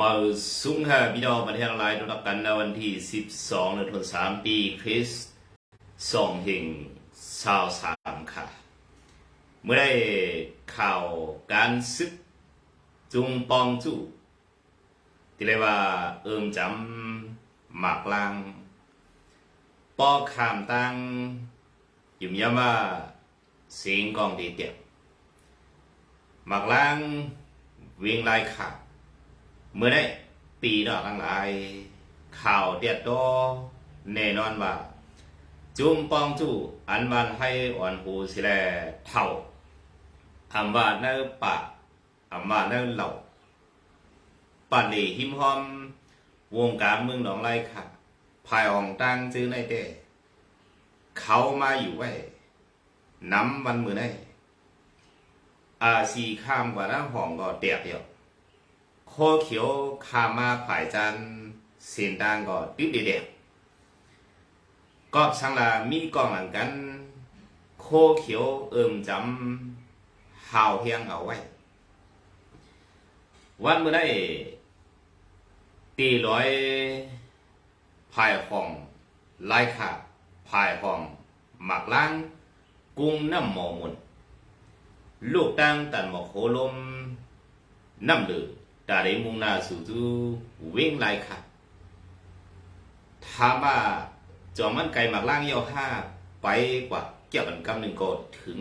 มาสุงหาพี่น้องประเทศไทยรู้จักกันในวันที่ 12เดือนธันวาคมปีคริสต์สองหิงสาวสามค่ะ เมื่อได้ข่าวการซึกจุงปองจู่ที่เรียกว่าเอิมจำหมากลางปอขามตังยุ่มยามาเสียงกองดีเดียวหมากลางวิ่งไล่ขาด เมื่อได้ปีดอกทั้งหลาย ข่าวเดียดโตแน่นอนว่า จุมปองจู่อันมันให้อ่อนหูสิแลเท่าอำว่าเนื้อปะอำว่าเนื้อเหล่าปัดหลีหิมหอม วงการเมืองหนองไรค่ะภายอ่องตั้งจื้อในเด้เขามาอยู่ไว้น้ำวันมือได้อาสีข้ามกว่าน้ำห้องก็เตียบเดียว โคเขียวคามาผายจันเสียนดังก็ติดเดียวก็ช่างละมีกองหลังกันโคเขียวเอิ่มจำหาวเฮียงเอาไว้ วันเมื่อได้ตีร้อยพายห้องไล่ขาดพายห้องหมักล้าง กุ้งน้ำหมอมุนลูกตั้งตันหมอกโคลมน้ำลือ งหน้าสู่จูวิ่งไล่ค่ะถามว่าจอมันไก่หมักล่างเยี่ยวห้าไปกว่าเกี่ยวกันกำหนึ่งก็ถึง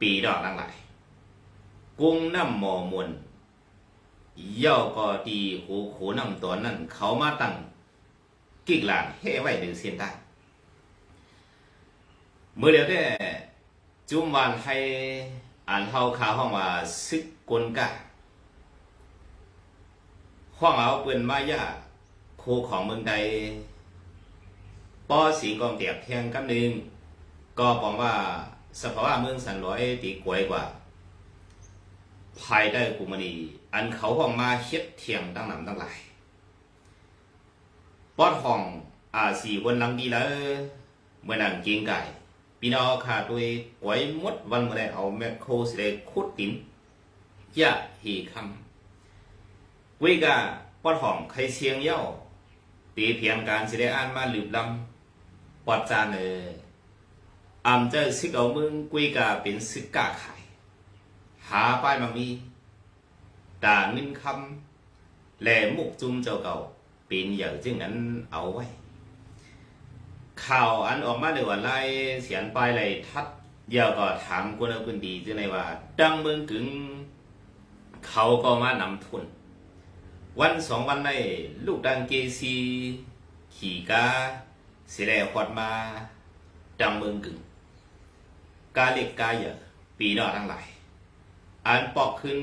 ปีดอกลังไหลกุ้งน้ำหมอมวนเย่าก็ดีหูขูน้ำตัวนั้น เขามาตั้งกิกหลานเฮ้ไว้ดึงเส้นได้เมื่อเดียวได้จุ่มวันให้อ่านเท่าขาห้องว่าซึกกลกา ห้องเอาเปืนมายาครูของเมืองใดปอสีกองเตียบเพียงกำหนึ่งก็บอกว่าสภาวะเมืองสันร้อยตีกวยกว่า ภายได้กุมณีอันเขาห้องมาเฮ็ดเทียงตั้งนำตั้งหลายปอดห้องอาสีวันหลังดีแล้วเมื่อนังเกียงไก่พี่น้องขาดด้วยกวยมดวันเมื่อได้เอาแมคโครสิได้ขุดตินยะหีคำ วิกาปอดห้องใครเชียงเย้าตีเพียงการสิได้อ่านมาหลืบลำปอดจานเอออำเจอสิกเอามึงกุยกาเป็นสิกาขายหาป้ายมามีด่าเงินคำแหลมุกจุมเจ้าเก่าเป็นอย่างจึงนั้นเอาไว้ ข่าวอันออกมาในวันไล่เสียนป้ายไรทัดเยาวก็ถามกวนเอาคนดีจึงในว่า ดังเมืองกึงเขาก็มานำทุน วันสองวันในลูกดังเกซี ขี่กาเสยแลขวดมาดังเมืองกึ่งกาเล็กกาเยอะปีนอทั้งหลายอันปอกขึ้น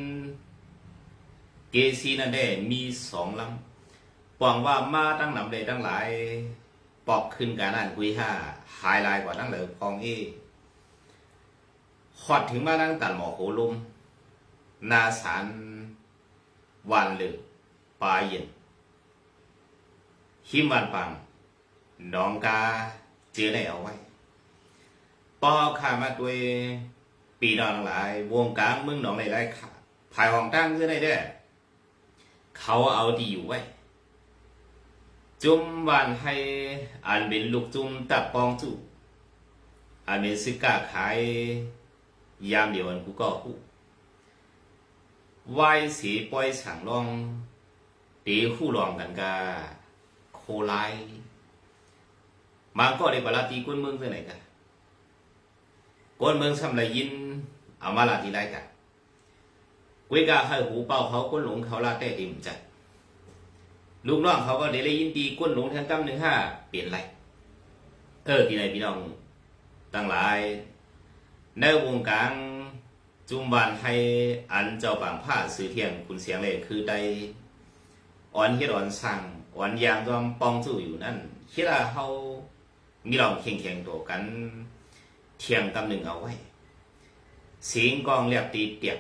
เกซีนั่นได้มีสองลำปองว่ามาตั้งนำเลยตั้งหลาย ปอกขึ้นการอ่นคุยห้าหายลายกว่าตั้งเลยพองเอขอดถึงมาตั้งตันหมอโหลมนาสารวันเลย ปลาเย็นหิมวันปังหนองกาเจอได้เอาไว้ปอขามาด้วปีนอนหลาย วงการเมืองหนองในไรขาภายห้องตั้งเจอได้เด้อเขาเอาดีอยู่ไว้ จุ่มวันให้อันเป็นลูกจุ่มตับปองจู่อันเป็นซึกกาขาย ยามเดียวอันกูก็กูไหวสีปล่อยสังลอง ตีคู่รองกันกาโคไลมาก็ได้ปลาตีก้นเมืองเที่ไหนกันก้นเมืองทำไรยินเอามาลาตีไรกันกุ้ยกาให้หูเป่าเขาก้นหลงเขาลาแต่ดิมจัดลูกน้องเขาก็ได้ยินตีก้นหลงแทนกำหนึ่งห้าเปลี่ยนไรเออที่ไหนพี่น้องตั้งหลาย ในวงการจุมบานให้อันเจ้าบางผ้าซื้อเทียงคุณเสียงเลยคือได้ อ่อนเฮ็ดอ่อนสั่งอ่อนยางก็ปองสู้อยู่นั่นคิดว่าเขามีลองเข่งเข่งตัวกัน เทียงกำหนึ่งเอาไว้เสียงกองเรียบตีเตียบ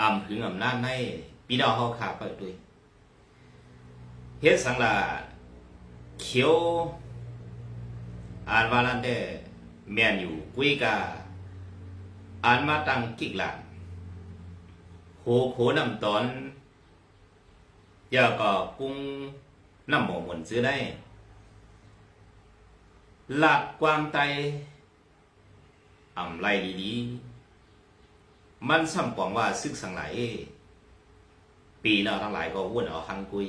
อ่ำถึงอำนาจในพี่น้องเขาขาเปิดด้วยเฮ็ดสังลาเขียวอ่านวาลันเดแม่นอยู่กุยกาอ่านมาตั้งกิกหลังโหโขนำตอน อย่าก็กุ้งน้ำหมอหมุนซื้อได้ หลักความไตอ่ำไรดีๆมันสัมปองว่าซึกสังไหลปีเนาทั้งหลายก็วุ่นเอาหังกุย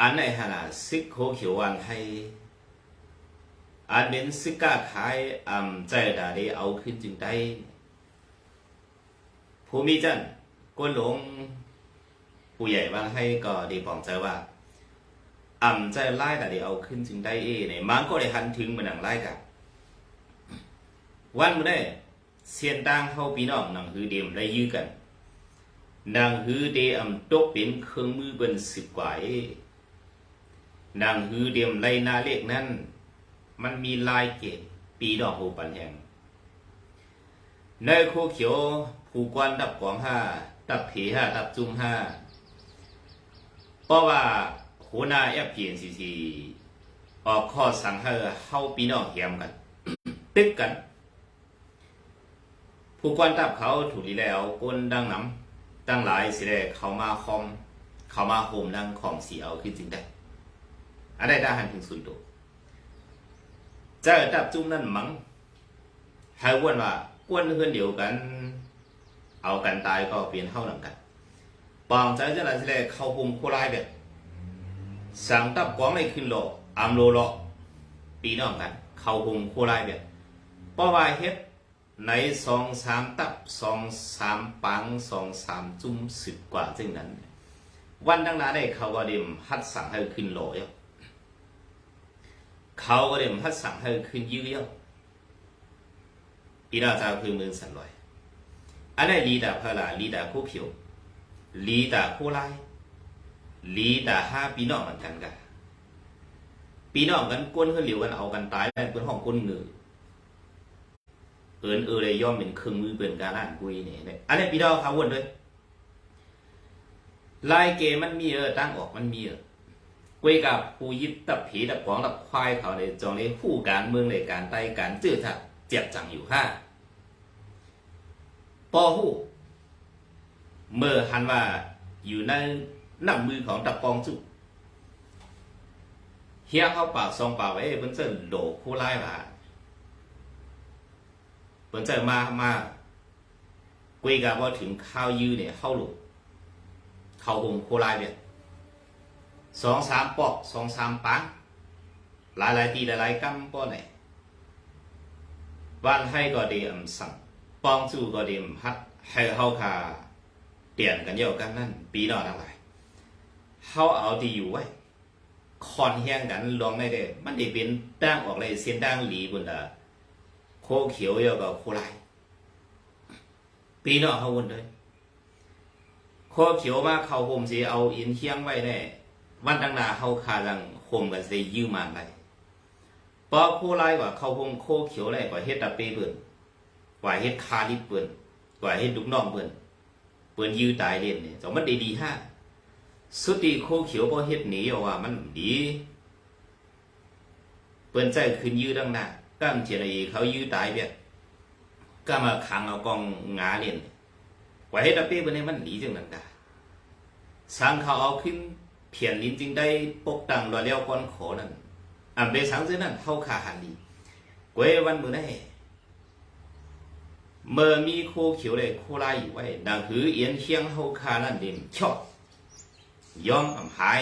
อันในขณะซึกโคเขียววันให้อันเป็นซึกก้าขายอ่ำใจดาได้เอาขึ้นจึงได้ภูมิจันกวนหลง ผู้ใหญ่บ้านให้ก็ดีปองใจว่าอ่ำใจไล่แต่ได้เอาขึ้นจึงได้เอเนี่ยมันก็ได้หันถึงมันหนังไล่กันวันมื่อได้เสียนต่างเข้าพี่น้องหนังฮือเดียมได้ยื้อกันหนังฮือเดอำตกเป็นเครื่องมือเบิ่นสิบกว่าเอหนังฮือเดียมไล่นาเลขนั้น มันมีลายเกตปีดอกหูปันแหงในโคเขียว ผูกวนดับกองห้าดับผีห้าดับจุ้มห้า เพราะว่าหัวหน้าแอปเพียนซีซีออกข้อสั่งให้เขาปีน้องเหียมกัน ตึกกัน ผู้กวนดับเขาถูกดีแล้วก้นดังน้ำตั้งหลายสิได้เขามาคอม เขามาโฮมดังของสีเอาขึ้นจริงได้อะไรได้หันถึงสุดโตเจ้าดับจุ้มนั่นมั้งให้วนว่ากวนเพื่อนเดียวกัน เอากันตายก็เปลี่ยนเท่าหนังกัน ปองใจจะอะไรสิเลยเข้าหุมโคลายแบบสั่งตับกวางในขึ้นโลอามโลโลปีน้องกัน เข้าหุมโคลายแบบเพราว่าเฮ็ดในสองสามตับสองสามปังสองสามจุ้มสิบกว่าจึงนั้น วันดังนั้นได้เขาก็เดิมฮัดสั่งให้ขึ้นโลยเขาก็เดิมฮัดสั่งให้ขึ้นยื้อยปีน่าจะคือมือสั่นลอยอันนี้ลีดาพลาลีดาคู่ผิว ลีดาคู่ไลลีดาห้าปีน้องเหมือนกันกันปีน้องกันก้นเขาเหลียวกันเอากันตายเป็นห้องก้นเงือเอินเออเลยย่อมเป็นเครื่องมือเป็นการอ่านกุยเนี่ยอันนี้ปีน้องเขาวนเลยลายเกมันมีเออตั้งออกมันมีเออกุยกับผู้ยึดตับผีตับของตับควายเขาในจองในผู้การเมืองในการไต่การเจือถัดเจ็บจังอยู่ห้าปอหู้ เมื่อหันว่าอยู่ในน้ำมือของตะปองจุเฮียเขาปากซองปากไว้เพิ่นเจอโหลคู่ไล่ว่าเพิ่นเจอมามาคุยกันว่าถึงข้าวยื้อเนี่ยเข้าหลุเข้าหงคู่ไล่เนี่ยสองสามปอกสองสามปังหลายหลายตีหลายหลายๆกำป้อไหนบ้านให้ก็ดีอำสั่งปองจูก็เดียมฮัดให้เฮาคา เปลี่ยนกันเยอะกันนั่นปีนอทั้งหลายเฮาเอาที่อยู่ไว้คอนเฮียงกันลองได้เด้มันได้เป็นตั้งออกเลยเส้นตั้งหลีบุนดาโคเขียวเยอะกับโคลายปีนอเฮาวนเลยโคเขียวมาเขาโฮมสิเอาอินเฮียงไว้แน่วันดังนาเฮาคาดังโฮมกันสิยืมมาได้ปอโคลายกว่าเขาโฮมโคเขียวเลยกว่าเฮ็ดตะเปเบิ่นกว่าเฮ็ดคาลิปเปิ้นกว่าเฮ็ดลูกน้องเปิ้น ปิ้นยื้อตายเด่นเนี่ยสองมันได้ดีฮะสุดที่โคเขียวบ่เฮ็ดหนีเอาว่า มันดีเปิ้นใจขึ้นยื้อดังหน้าก้ามเทียนอีเขายื้อตายเบียก็มาขังเอากองงาเล่นกว่าเฮ็ดตะเป้เปิ้นให้มันหนีจังนั้นดาสังเขาเอาขึ้นเพียนลิ้นจึงได้ปกตังรอเลี้ยวก้อนขอนั่นอะเบสังเจนั้นเฮาขาหันดีกวยวันมื้อได้ เมื่อมีโคเขียวเลยโคลายอยู่ไว้ ดังหือเอียนเชียงเฮาคานั่นเด่นชอบยอมอำหาย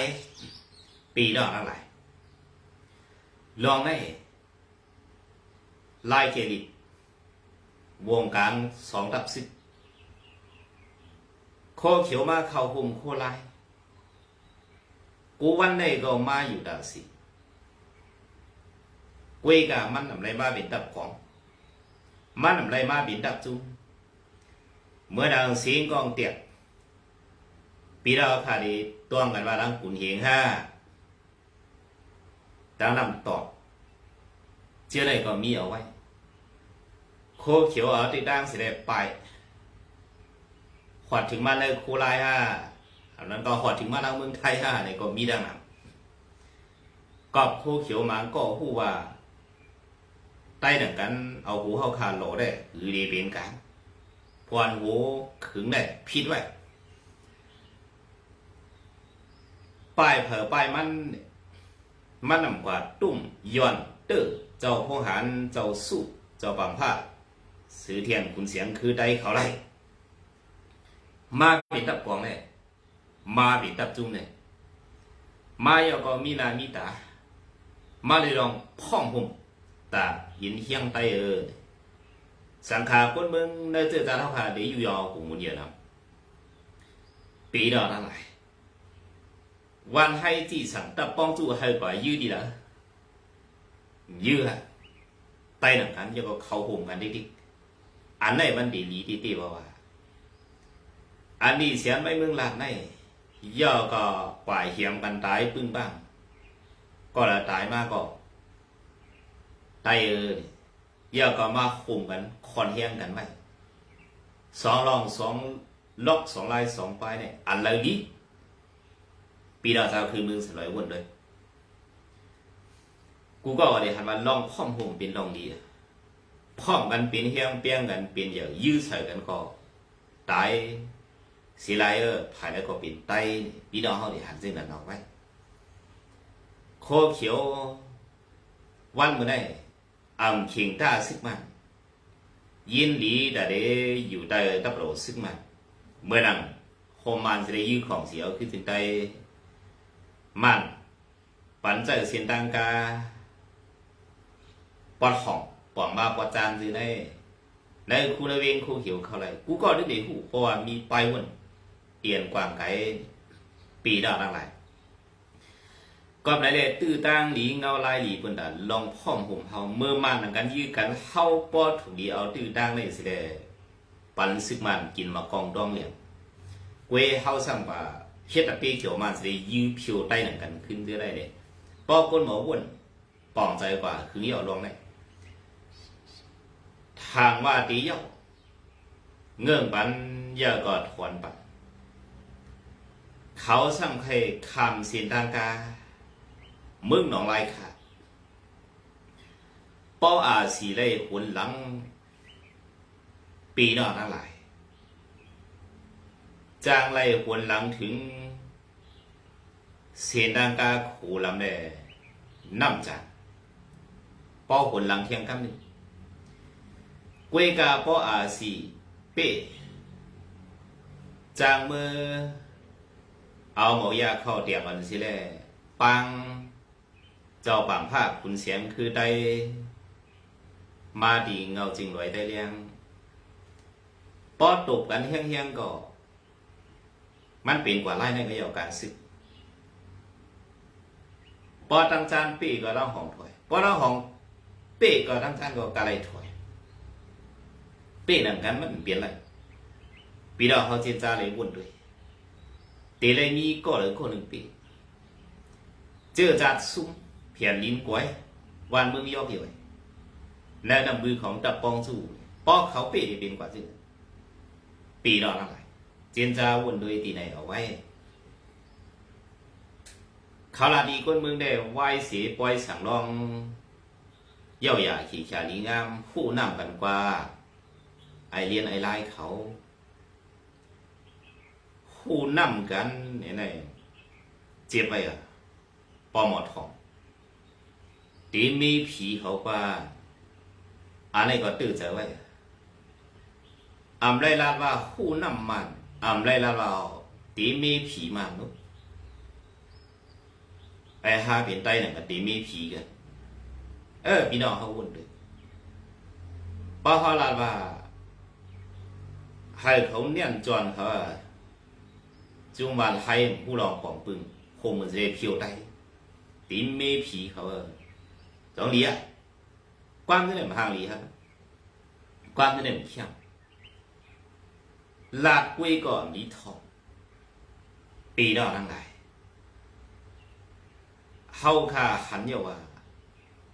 ปีดอกอะไรลองได้ไล่เกลิตวงการสองตับสิบโคเขียวมาเข้าหุมโคลายกูวันในก็มาอยู่ดาวสิกุยกะมันอะไรมาเป็นตับของ มันอะไรมาบินดับจุเมื่อดังเสียงกองเตียกปีเราค่ะดีต้วงกันว่าดังกุนเหงห้าดังนำตอบเชื่อได้ก็มีเอาไว้ โคเขียวเอาติดดังสิได้ไปหอดถึงมาเลยโคลายห้าอันนั้นก็หอดถึงมาทางเมืองไทยห้าเนี่ยก็มีดังนั้นกอบโคเขียวมาก็หู้ว่า ใต้ดังกันเอาหูเข้าคาโหลได้หรือดีเป็นกันพวนหูขึงได้พิดไว้ป้ายเผอป้ายมัน มันนำกว่าตุ้มย้อนเตอเจ้าพงหารเจ้าสู้เจ้าปังผ้าสือเทียนคุณเสียงคือได้เขาไล่มาเป็นตับกวางเลยมาเป็นตับจุ้มเลยมาเยาก็มีนามีตา มาเลยลองพ่องผม ตาหินเฮียงไตเออสังขาคนเมืองในเจอจาเท่าขาดีอยู่ยอกูมุนเยอะนะปีดอกนั่นแหละวันให้ที่สั่งตับป้องจู่ให้กว่ายืดดีละยืดฮะไตหนังกันยังก็เข้าห่มกันดิกอันไหนมันดีดีตีๆว่าว่าอันนี้เสียนไม่เมืองลาดในย่อก็กว่าเหียงกันตายปึ้งบ้าง ก็ละตายมากก็ ไตเออเนี่ยย่อก็มาคุมกันคอนเฮียงกันไว้สองรองสองล็อกสองลายสองปลายเนี่ยอันเลยดีปีดาวเจ้าคือมือสลอยวนเลยกูก็เดี๋ยวหันมาลองพ่อมห่มเป็นลองดีอะพ่อมกันเป็นเฮียงเปียงกันเป็นอย่างยื้อใส่กันก็ตายสีไลเออร์ภายในก็เป็นไตพี่น้องเขาที่หันซึ่งกันออกไว้โคเขียววันเมื่อได้ อ่ำเข่งต้าซึกมันยินดีแต่เดอยู่ใต้ตับโรซึกมันเมื่อนั้นโฮมันจะได้ยื้อของเสียวขึ้นถึงใต้มันปันใจเสียนตังกาปอดห่องปองมาปอดจานสิได้ในคูในเวงคูเขียวเขาไรกูก็ได้เดี๋ยวหูเพราะว่ามีไปวันเปลี่ยนกว่างไก่ปีดอกนั่งไร ก็ไหนเลยตื้อตั้งหลีเงาลายหลีปุ่นดาลองพ่อมห่มเฮาเมื่อมันนังกันยื้อกันเฮาปอดถูกดีเอาตื้อตั้งเลยสิเดปันซึกมันกินมากองดองเลี่ยมเว้เฮาสั่งว่าเฮ็ดตะปีเขียวมันสิได้ยื้อผิวใต้หนังกันขึ้นเรื่อยๆเลยปอก้นหมอวนปองใจกว่าคือนี้เอาลองได้ทางว่าตีเยาเงื่องปันเยอะกอดถวนปันเขาสั่งให้คำสินทางกา มึงหนองลายขาดป้ออาสีเลยหุนหลัง ปีนอกนั่นหลาย จางไล่หุนหลังถึง เสียนทางกาขู่ลำแน่น้ำจางป้อหุนหลังเทียงคำหนึ่งกวยกาป้ออาสีเป้จางมือ เอาหมอยาเข้าเตียกันสิแลปัง เจ้าปังภาพคุณเสียงคือได้ มาดีเงาจริงรวยได้เลี้ยงปอตบกันเฮี้ยงเฮียงๆก็ มันเป็นกว่าไล่ในกระยาการศึกปอตั้งจานปีก็เล่าห้องถอยปอเล่าห้องเป้ก็ตั้งจานก็กะไรถอยเป้นั่นกันมันเปลี่ยนอะไรปีดาวเขาเจนจาเลยวุ่นด้วยตีเลยมีก็เลยคนหนึ่งปีเจอจัดซุ้ม เพียนลิ้นกวยวันเมืองย่อเกี่ยวแล้วนำมือของตับปองสู้ปอเขาเป๋เป็นกว่าจึงปีดอกนั่นแหละเจนจาวนโดยตีไหนเอาไว้เขาลาดีคนเมืองได้ไหวเสียปล่อยสังรอง เย่าหยาขี่ขาลีงามผู้นำกันกว่า ไอเลียนไอไล่เขาผู้นำกันเนี่ยนเจ็บไปอะปอหมอทอง ตีมีผีเขาว่าอะไรก็ตื่นใจไว้อำไรลาว่าผู้นำมันอำไรลาดว่าตีมีผีมันนุไอ้ห้าเป็นไตเนี่ยก็ตีมีผีกัน เออพี่น้องเขาวุ่นเลยป้าเขาลาดว่าให้เขาเนี่ยนจวนเขาจุงวันให้ผู้รองของปึงคงมันจะได้เพียวได้ตีนเมผีเขา สองเหลียกว้างที่ไหนมาทางเหลีครับกว้างที่ไหนมาเขี้ยวลาดกล้วยก่อนมีทองปีดอกทั้งหลายเฮาค่าหันเยาว่า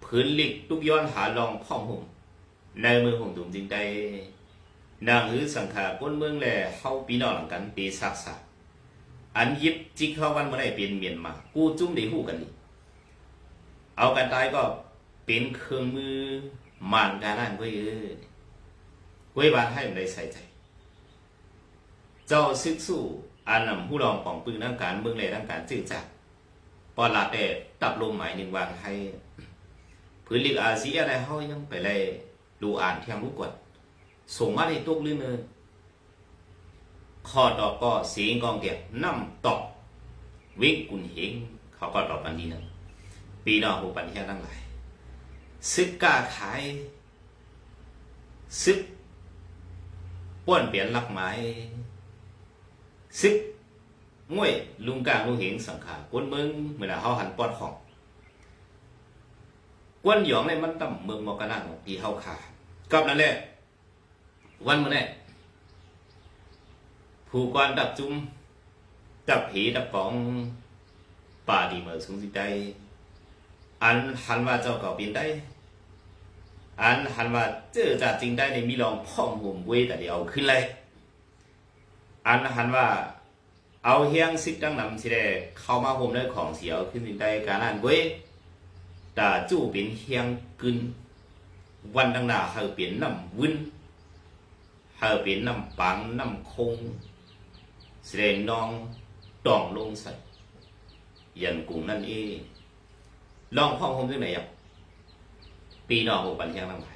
พื้นลิกตุกย้อนหาลองพ่องหงในมือหงตุ่มจริงได้นางหือสังขาก้นเมืองแลเฮาปีนอกหลังกันปีซักซักอันยิบจิกเข้าวันเมื่อไรเป็นเมียนมา กูจุ้มได้หู้กันนี่เอากันตายก็ เป็นเครื่องมือมานการนั่นก็เออก้วยบานให้มันได้ใส่ใจ เจ้าซึกสู้อันนำผู้รองของปืนทางการเมืองเลยทางการจื้อจักปอลาแต่ตับลมหมายหนึ่งวางให้พื้นลิกอาเซียอะไรเฮายังไปเลยดูอ่านเทียงรู้กดส่งมาในตุกลื่นเนินข้อตอบก็เสียงกองเตียน้ำตอบวิ่งกุนเหงเขาก็ตอบปันดีนึงปีนอหูปันเทียทั้งหลาย ซึกกล้าขาย ซึกป้วนเปลี่ยนหลักไม้ซึกงวยลุงกลางลุงเหงสังขารกวนเมืองเมือนเฮาหันปอดของกวนหยองในมันต่ำเมืองมอกนาของปีเฮาขากับนั่นแหละวันมื้อนี้ผู้กวนดับจุ้มดับผีดับปองป่าดีเมือสูงสิได้ อันหันว่าเจ้าเก่าปีนได้อันหันว่าเจอจ่าจริงได้ในมีลองพ่องห่มเวยแต่เดียวขึ้นเลยอันหันว่าเอาเฮียงซิกดังนำสิได้เข้ามาห่มได้ของเสียวขึ้นสิได้การอ่านเวยแต่จู่เป็นเฮียงกึนวันดังหน้าเฮาเป็นน้ำวินเฮาเป็นน้ำปังน้ำคงแสดงน้องดองลงใส่ยันกุ้งนั่นเอง ลองพ่องห่มที่ไหนอะปีนอกหกปันยังลังไหล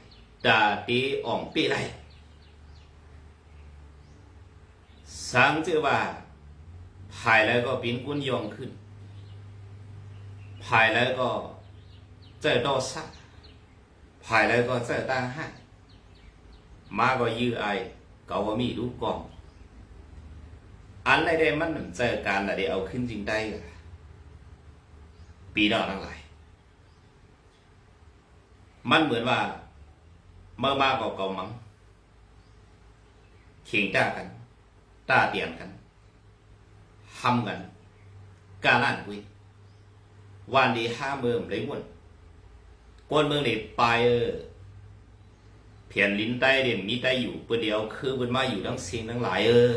ดาตีอ่องปีไรสังเจอว่าภายแล้วก็ปีนกุ้นยองขึ้นภายแล้วก็เจอดอสักภายแล้วก็เจอตาห้ามาก็ยื้อไอเก็ว่ามีลูกกองอันไรได้มันเหมือนเจอการแต่เดี๋ยวเอาขึ้นจริงได้ปีนอกทั้งหล มันเหมือนว่าเมื่อมาก็เก่ามังเขียงจ้ากันต้าเตียนกันทำกันการอ่านคุยวันดีห้าเมืองเลยวนกวนเมืองนี่ไปเออเพียนลิ้นใต้เด่มมีใต้อยู่เพื่อเดียวคือเพิ่นมาอยู่ทั้งสิ่งทั้งหลายเออ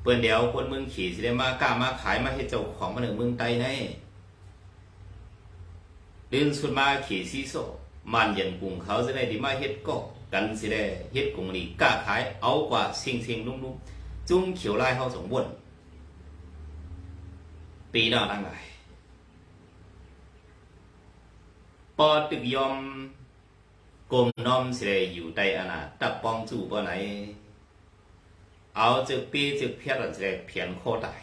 เพื่อนเดียวคนเมืองขี่สิได้มากล้ามาขายมาให้เจ้าของมาหนึ่งเมืองใต้แน่ เดินสุดมาเขี่ซีโซมันยันกุ้งเขาจะได้ดีมาเฮ็ดก็กันสิได้เฮ็ดกุ้งนี่กล้าขายเอากว่าเสียงเสียงนุ่มๆจุ้มเขียวไลายเฮาสมบูรณ์ปีหน้าตั้งหลายปอตึกยอมกลมน้อมสิได้อยู่ใต้อนาตับปองจู่บ่ไหน เอาจึกปีจึกเพียรสิได้เพียนโคตาย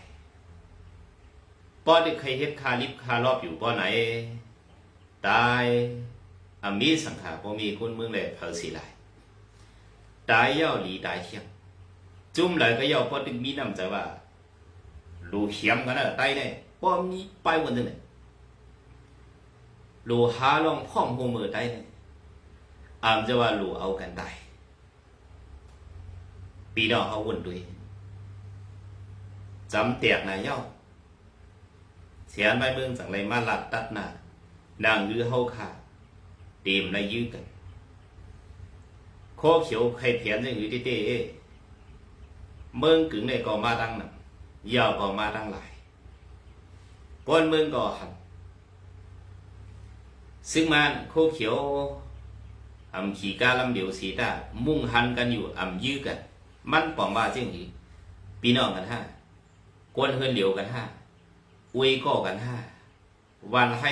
ปอตึกเคยเฮ็ดคาลิบคารอบอยู่บ่ไหน ตายอามีสังขารบ่มีคนเมืองเลยเผาสิหลายตายย่อหลีตายเฮียงจุ่มเลยก็ย่อพอดึงมีน้ำใจว่าลูเหียมกันนะตายเนี่ยบ่มีไปวันนึงเนี่ยลูหาลองพ่อมหัวมือตายเนี่ยอามจะว่าลูเอากันตายปีดอกเขาวนด้วยจำเตียกนายย่อเสียนไปเมืองสังไรมาลัดตัดหน้า นางยื้อเฮาค่ะเต็มไนยื้อกันโคเขียวใครเพียนยังอยู่ที่เต้เมืองกึ่งในก่อมาตั้งนั้นยาวก่อมาตั้งหลายก้อนเมืองก่อหันซึ่งมันโคเขียวอำขี่กาลำเดียวสีตามุ่งหันกันอยู่อำยื้อกัน มันปองว่าเจ้งนี้ปีน้องกันห้ากวนเฮือนเหลียวกันห้าอวยก่อกันห้าวันให้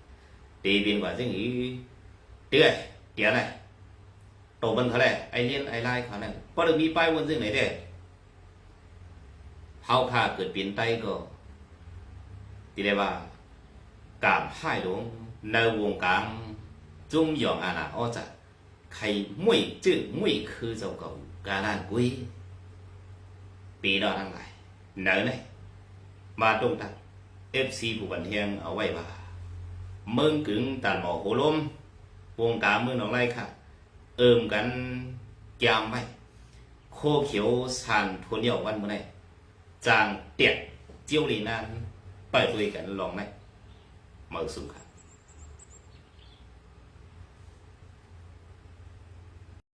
ะ ตี biên quả chứ nghĩ tiếc này tiếc này. Tổ bần thế này ai liên ai lai khả này, có được mi bay quân dương này thế? Hao khả cử biến tay cơ. Thì đây bà cảm hai đúng nơi vùng cảm trung dòng à là ô chả. Khay mũi chữ mũi khư dầu cầu cả đàn quý. Bị đó đang lại nở này. Mà trung thật FC của bản hiên ở quay bà. เมืองกึ่งตันหมอโหลมวงการเมืองหนองไรค่ะ เอิมกันยามไว้โคเขียวสานทวนเดียววันเมื่อไหร่จางเตียดเจียวลีนานไปด้วยกันลองไหมมาสุ่มค่ะ